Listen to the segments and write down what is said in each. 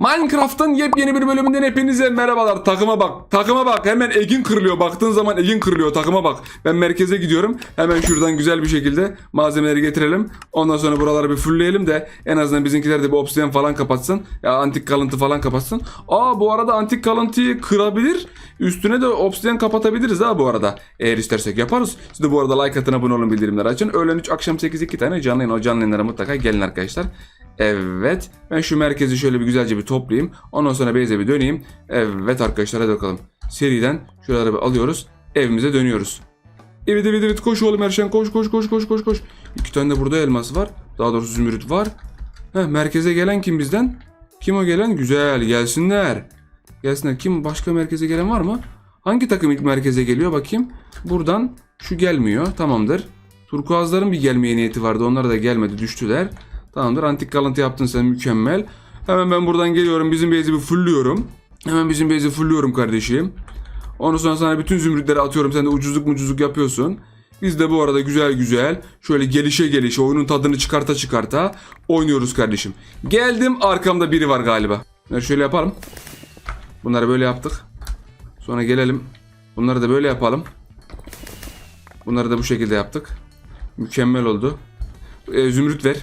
Minecraft'ın yepyeni bir bölümünden hepinize merhabalar. Takıma bak. Takıma bak. Hemen Egin kırılıyor. Baktığın zaman Egin kırılıyor. Takıma bak. Ben merkeze gidiyorum. Hemen şuradan güzel bir şekilde malzemeleri getirelim. Ondan sonra buraları bir fullleyelim de en azından bizimkiler de bir obsidian falan kapatsın. Ya antik kalıntı falan kapatsın. Aa bu arada antik kalıntıyı kırabilir. Üstüne de obsidian kapatabiliriz ha bu arada. Eğer istersek yaparız. Siz de bu arada like atın abone olun bildirimleri açın. Öğlen 3 akşam 8 iki tane canlı yayın. O canlı yayınlara mutlaka gelin arkadaşlar. Evet. Ben şu merkezi şöyle bir güzelce bir toplayayım. Ondan sonra base'e bir döneyim. Evet arkadaşlar hadi bakalım. Seriden şuraları bir alıyoruz. Evimize dönüyoruz. Evet evet evet koş oğlum Erşen koş koş koş koş koş koş. İki tane de burada elmas var. Daha doğrusu zümrüt var. Heh, merkeze gelen kim bizden? Kim o gelen? Güzel gelsinler. Gelsinler. Kim başka merkeze gelen var mı? Hangi takım ilk merkeze geliyor bakayım. Buradan şu gelmiyor. Tamamdır. Turkuazların bir gelmeye niyeti vardı. Onlar da gelmedi düştüler. Tamamdır. Antik kalıntı yaptın sen mükemmel. Hemen ben buradan geliyorum. Bizim base'i bir fullüyorum. Hemen bizim base'i fullüyorum kardeşim. Ondan sonra sana bütün zümrütleri atıyorum. Sen de ucuzluk mucuzluk yapıyorsun. Biz de bu arada güzel güzel şöyle gelişe gelişe oyunun tadını çıkarta çıkarta oynuyoruz kardeşim. Geldim arkamda biri var galiba. Bunları şöyle yapalım. Bunları böyle yaptık. Sonra gelelim. Bunları da böyle yapalım. Bunları da bu şekilde yaptık. Mükemmel oldu. Ee, zümrüt ver.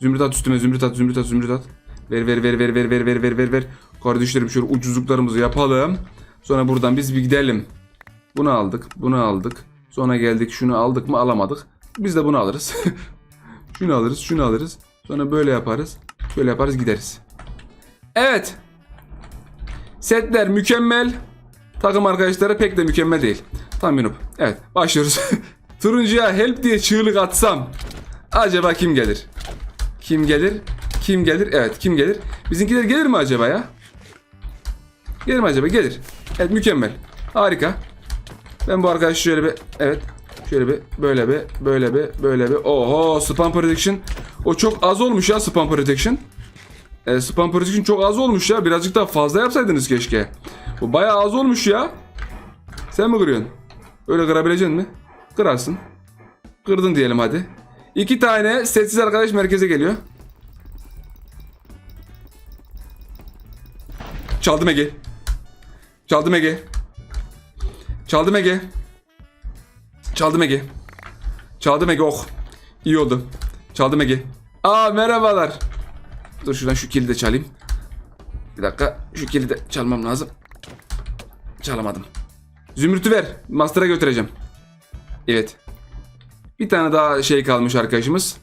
Zümrüt at üstüme zümrüt at zümrüt at zümrüt at. Ver ver ver ver ver ver ver ver ver ver. Kardeşlerim şöyle ucuzluklarımızı yapalım. Sonra buradan biz bir gidelim. Bunu aldık, bunu aldık. Sonra geldik şunu aldık mı alamadık. Biz de bunu alırız. şunu alırız, şunu alırız. Sonra böyle yaparız. Böyle yaparız gideriz. Evet. Setler mükemmel. Takım arkadaşları pek de mükemmel değil. Tam bir Evet başlıyoruz. Turuncuya help diye çığlık atsam. Acaba kim gelir? Kim gelir? Kim gelir? Evet kim gelir? Bizimkiler gelir mi acaba ya? Gelir mi acaba? Gelir. Evet mükemmel. Harika. Ben bu arkadaşı şöyle bir evet şöyle bir böyle bir böyle bir böyle bir oho spam protection o çok az olmuş ya spam protection. E, spam protection çok az olmuş ya birazcık daha fazla yapsaydınız keşke. Bu bayağı az olmuş ya. Sen mi kırıyorsun? Öyle kırabilecek mi? Kırarsın. Kırdın diyelim hadi. İki tane sessiz arkadaş merkeze geliyor. Çaldım Ege. Çaldım Ege. Çaldım Ege. Çaldım Ege. Çaldım Ege oh. İyi oldu. Çaldım Ege. Aa merhabalar. Dur şuradan şu kilidi çalayım. Bir dakika şu kilidi çalmam lazım. Çalamadım. Zümrüt'ü ver. Master'a götüreceğim. Evet. Bir tane daha şey kalmış arkadaşımız.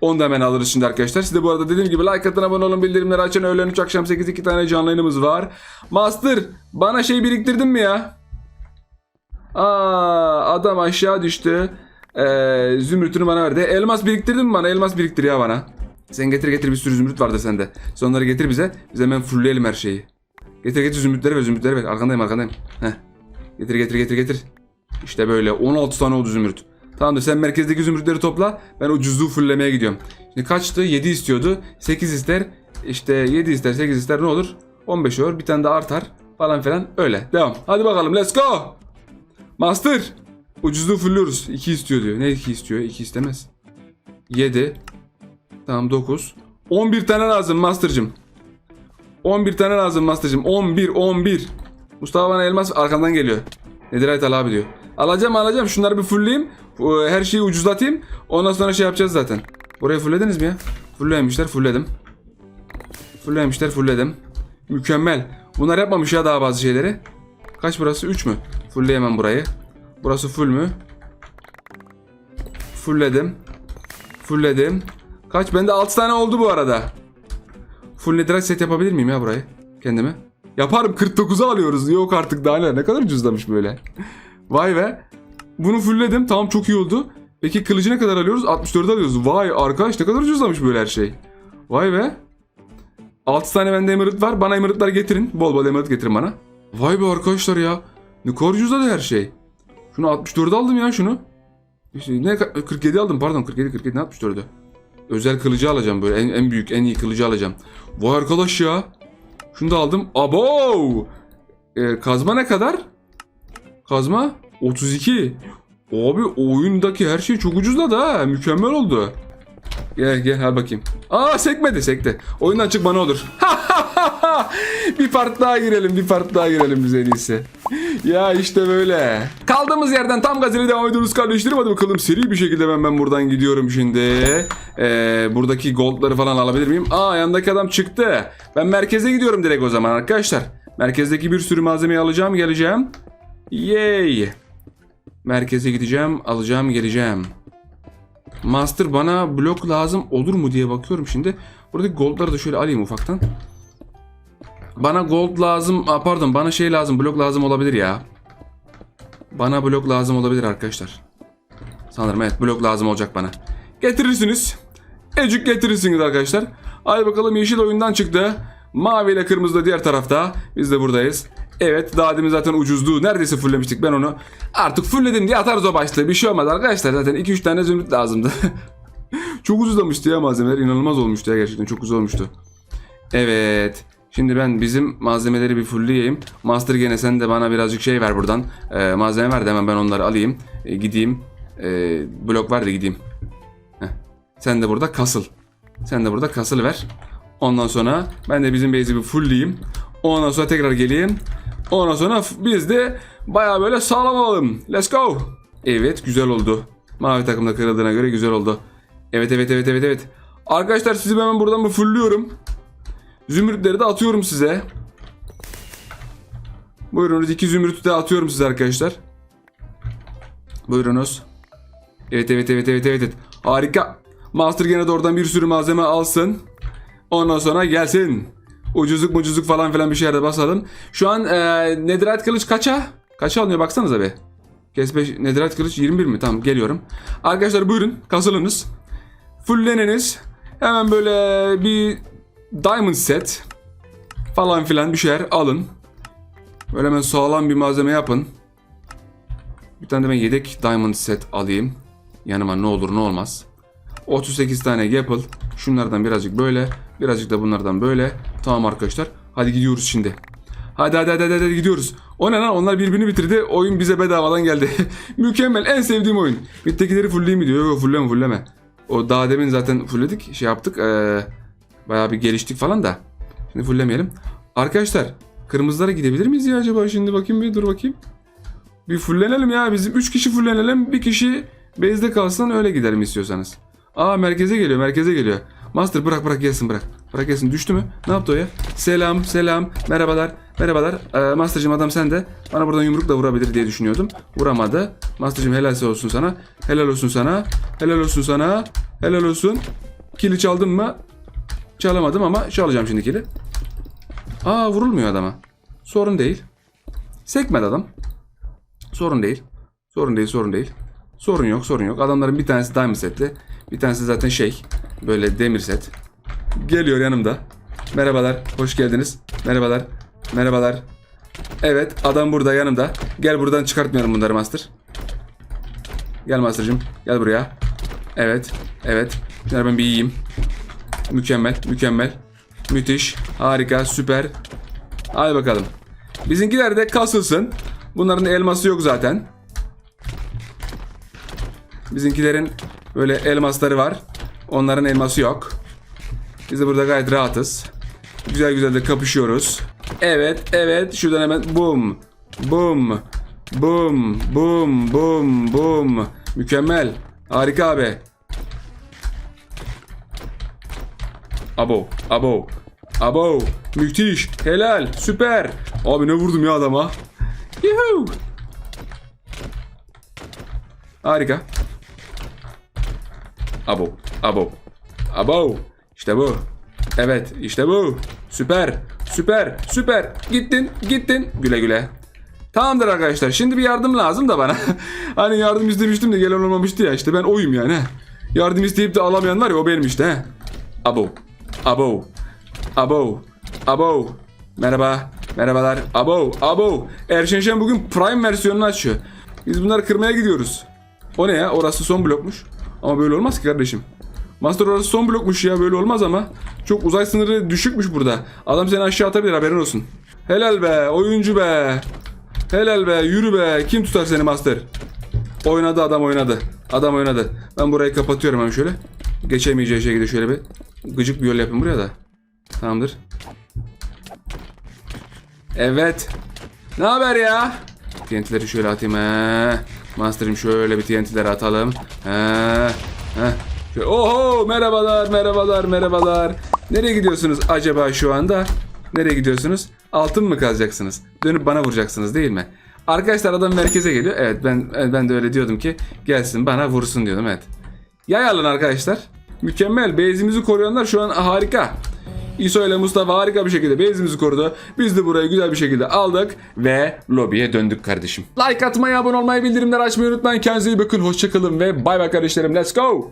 Onu da hemen alırız şimdi arkadaşlar. Siz de bu arada dediğim gibi like atın abone olun bildirimleri açın. Öğlen 3 akşam 8 iki tane canlı yayınımız var. Master bana şey biriktirdin mi ya? Aa adam aşağı düştü. Ee, zümrütünü bana verdi. Elmas biriktirdin mi bana? Elmas biriktir ya bana. Sen getir getir bir sürü zümrüt vardı sende. Sen onları getir bize. Biz hemen fullleyelim her şeyi. Getir getir zümrütleri ver zümrütleri ver. Arkandayım arkandayım. Heh. Getir getir getir getir. İşte böyle 16 tane oldu zümrüt. Tamamdır sen merkezdeki zümrütleri topla. Ben ucuzluğu fullemeye gidiyorum. Şimdi kaçtı? 7 istiyordu. 8 ister. İşte 7 ister 8 ister ne olur? 15 olur. Bir tane de artar. Falan filan. Öyle. Devam. Hadi bakalım let's go. Master. Ucuzluğu fulluyoruz. 2 istiyor diyor. Ne 2 istiyor? 2 istemez. 7. Tamam 9. 11 tane lazım Master'cım. 11 tane lazım Master'cım. 11 11. Mustafa bana elmas arkandan geliyor. Netherite al abi diyor. Alacağım alacağım. Şunları bir fullleyeyim. Bu, Her şeyi ucuzlatayım. Ondan sonra şey yapacağız zaten. Burayı fulllediniz mi ya? Fulllemişler. Fullledim. Fulllemişler. Fullledim. Mükemmel. Bunlar yapmamış ya daha bazı şeyleri. Kaç burası? 3 mü? Fullleyemem burayı. Burası full mü? Fullledim. Fullledim. Kaç? Bende 6 tane oldu bu arada. Full netherite set yapabilir miyim ya burayı? Kendime. Yaparım 49'a alıyoruz. Yok artık daha? Ne kadar ucuzlamış böyle. Vay be. Bunu fullledim. Tamam çok iyi oldu. Peki kılıcı ne kadar alıyoruz? 64 alıyoruz. Vay arkadaş ne kadar ucuzlamış böyle her şey. Vay be. 6 tane bende emerald var. Bana emeraldlar getirin. Bol bol emerald getirin bana. Vay be arkadaşlar ya. Ne kadar ucuzladı her şey. Şunu 64'e aldım ya şunu. İşte ne 47 aldım pardon 47 47 ne 64'ü. Özel kılıcı alacağım böyle en, en büyük en iyi kılıcı alacağım. Vay arkadaş ya. Şunu da aldım. Abo! Ee, kazma ne kadar? Kazma 32. Abi oyundaki her şey çok ucuzladı ha. Mükemmel oldu. Gel gel hadi bakayım. Aa sekmedi sekti. Oyundan çık bana olur. bir part daha girelim bir part daha girelim biz en iyisi. Ya işte böyle. Kaldığımız yerden tam gazeli devam ediyoruz kardeşlerim. Hadi bakalım seri bir şekilde ben, ben buradan gidiyorum şimdi. Ee, buradaki goldları falan alabilir miyim? Aa yandaki adam çıktı. Ben merkeze gidiyorum direkt o zaman arkadaşlar. Merkezdeki bir sürü malzemeyi alacağım geleceğim. Yay. Merkeze gideceğim alacağım geleceğim. Master bana blok lazım olur mu diye bakıyorum şimdi. Buradaki goldları da şöyle alayım ufaktan. Bana gold lazım. Aa, pardon bana şey lazım. Blok lazım olabilir ya. Bana blok lazım olabilir arkadaşlar. Sanırım evet blok lazım olacak bana. Getirirsiniz. Ecik getirirsiniz arkadaşlar. Hadi bakalım yeşil oyundan çıktı. Mavi ile kırmızı da diğer tarafta. Biz de buradayız. Evet daha demin zaten ucuzluğu neredeyse fulllemiştik ben onu. Artık fullledim diye atarız o başlığı. Bir şey olmaz arkadaşlar zaten 2-3 tane zümrüt lazımdı. çok ucuzlamıştı ya malzemeler. inanılmaz olmuştu ya gerçekten çok güzel olmuştu. Evet. Şimdi ben bizim malzemeleri bir fullleyeyim. Master gene sen de bana birazcık şey ver buradan. Ee, malzeme ver de hemen ben onları alayım. Ee, gideyim. Ee, blok var da gideyim. Heh. Sen de burada kasıl. Sen de burada kasıl ver. Ondan sonra ben de bizim base'i bir fullleyeyim. Ondan sonra tekrar geleyim. Ondan sonra biz de baya böyle sağlam olalım. Let's go. Evet güzel oldu. Mavi takımda kırıldığına göre güzel oldu. Evet evet evet evet evet. Arkadaşlar sizi hemen buradan bir fullliyorum. Zümrütleri de atıyorum size. Buyurunuz iki zümrütü de atıyorum size arkadaşlar. Buyurunuz. Evet evet evet evet evet. evet. Harika. Master gene de oradan bir sürü malzeme alsın. Ondan sonra gelsin. Ucuzluk mucuzluk falan filan bir şeylere basalım. Şu an e, Netherite kılıç kaça? Kaça alınıyor baksanıza be. Kes 5 Netherite kılıç 21 mi? Tamam geliyorum. Arkadaşlar buyurun kasılınız. Fulleniniz. Hemen böyle bir diamond set falan filan bir şeyler alın. Böyle hemen sağlam bir malzeme yapın. Bir tane de ben yedek diamond set alayım. Yanıma ne olur ne olmaz. 38 tane apple. Şunlardan birazcık böyle. Birazcık da bunlardan böyle. Tamam arkadaşlar. Hadi gidiyoruz şimdi. Hadi hadi hadi hadi, hadi gidiyoruz. O ne lan onlar birbirini bitirdi. Oyun bize bedavadan geldi. Mükemmel en sevdiğim oyun. Bittekileri fullleyeyim mi diyor. Yok fulleme fulleme. O daha demin zaten fullledik. Şey yaptık. Ee, bayağı bir geliştik falan da. Şimdi fulllemeyelim. Arkadaşlar kırmızılara gidebilir miyiz ya acaba? Şimdi bakayım bir dur bakayım. Bir fullenelim ya. Bizim 3 kişi fullenelim. Bir kişi base'de kalsın öyle gidelim istiyorsanız. Aa merkeze geliyor merkeze geliyor. Master bırak bırak gelsin bırak. Bırak gelsin düştü mü? Ne yaptı o ya? Selam selam merhabalar merhabalar. Ee, Master'cığım adam sen de bana buradan yumrukla vurabilir diye düşünüyordum. Vuramadı. Master'cığım helal olsun sana. Helal olsun sana. Helal olsun sana. Helal olsun. Kili çaldın mı? Çalamadım ama çalacağım şimdi kili. Aa vurulmuyor adama. Sorun değil. Sekmedi adam. Sorun değil. Sorun değil sorun değil. Sorun yok sorun yok. Adamların bir tanesi diamond setli. Bir tanesi zaten şey. Böyle demir set. Geliyor yanımda. Merhabalar. Hoş geldiniz. Merhabalar. Merhabalar. Evet adam burada yanımda. Gel buradan çıkartmıyorum bunları master. Gel mastercığım. Gel buraya. Evet. Evet. Şunları ben bir yiyeyim. Mükemmel. Mükemmel. Müthiş. Harika. Süper. Hadi bakalım. Bizimkiler de kasılsın. Bunların elması yok zaten. Bizimkilerin böyle elmasları var. Onların elması yok. Biz de burada gayet rahatız. Güzel güzel de kapışıyoruz. Evet, evet. Şuradan hemen bum. Bum. Bum. Bum. Bum. Bum. Mükemmel. Harika abi. Abo. Abo. Abo. Müthiş. Helal. Süper. Abi ne vurdum ya adama. Yuhuu. Harika. Abo. Abo. Abo. İşte bu. Evet işte bu. Süper. Süper. Süper. Gittin. Gittin. Güle güle. Tamamdır arkadaşlar. Şimdi bir yardım lazım da bana. hani yardım istemiştim de gelen olmamıştı ya. İşte ben oyum yani. Yardım isteyip de alamayan var ya o benim işte. he. Abo. Abo. Abo. Abo. Merhaba. Merhabalar. Abo. Abo. Erşenşen bugün Prime versiyonunu açıyor. Biz bunları kırmaya gidiyoruz. O ne ya? Orası son blokmuş. Ama böyle olmaz ki kardeşim. Master orası son blokmuş ya böyle olmaz ama. Çok uzay sınırı düşükmüş burada. Adam seni aşağı atabilir haberin olsun. Helal be oyuncu be. Helal be yürü be. Kim tutar seni Master? Oynadı adam oynadı. Adam oynadı. Ben burayı kapatıyorum hemen şöyle. Geçemeyeceği şekilde şöyle bir gıcık bir yol yapayım buraya da. Tamamdır. Evet. Ne haber ya? TNT'leri şöyle atayım he. Master'ım şöyle bir TNT'leri atalım. He. He. Oho merhabalar merhabalar merhabalar. Nereye gidiyorsunuz acaba şu anda? Nereye gidiyorsunuz? Altın mı kazacaksınız? Dönüp bana vuracaksınız değil mi? Arkadaşlar adam merkeze geliyor. Evet ben ben de öyle diyordum ki gelsin bana vursun diyordum evet. Yay alın arkadaşlar. Mükemmel. Base'imizi koruyanlar şu an harika. İso ile Mustafa harika bir şekilde base'imizi korudu. Biz de burayı güzel bir şekilde aldık ve lobiye döndük kardeşim. Like atmayı, abone olmayı, bildirimleri açmayı unutmayın. Kendinize iyi bakın. Hoşçakalın ve bay bay kardeşlerim. Let's go.